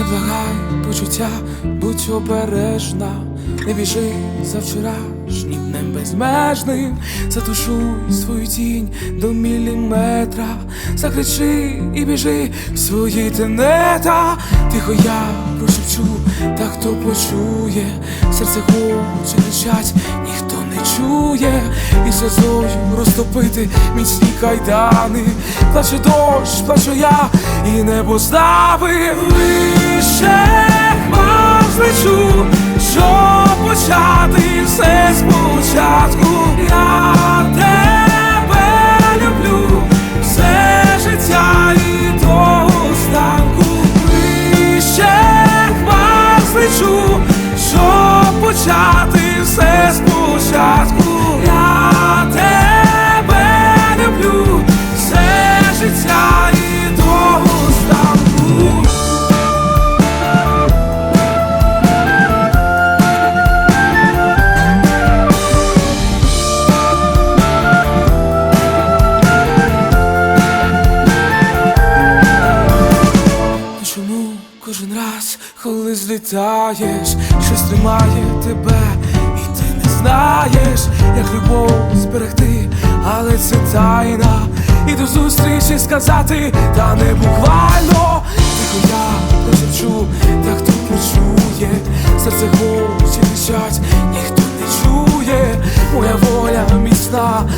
Не благай почуття, будь обережна, не біжи за вчорашнім днем безмежним, затушуй свою тінь до міліметра, закричи і біжи в свої тенета, тихо я прошепчу, та хто почує, серце хоче кричать, ніхто не чує, і сльозою розтопити міцні кайдани, плаче дощ, плачу я, і небо стави вище хмар злечу, щоб почати все кожен раз, коли злітаєш, щось тримає тебе, і ти не знаєш, як любов зберегти, але це тайна. І до зустрічі сказати, та не буквально. Тихо я прошепчу, та хто почує, серце хоче кричать, ніхто не чує, моя воля міцна,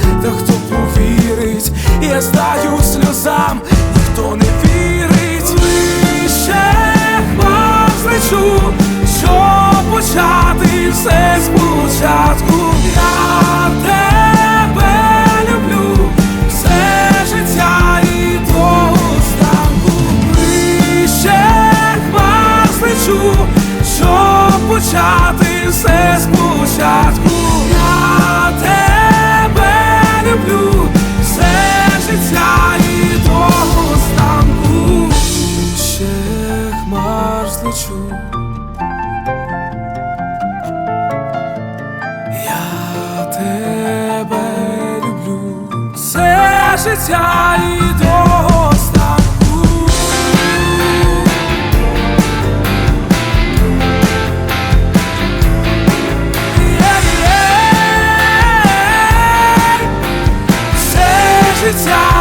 спочатку. Я тебе люблю, все життя і до останку. Вище хмар щоб почати все спочатку. життя і до останку Все життя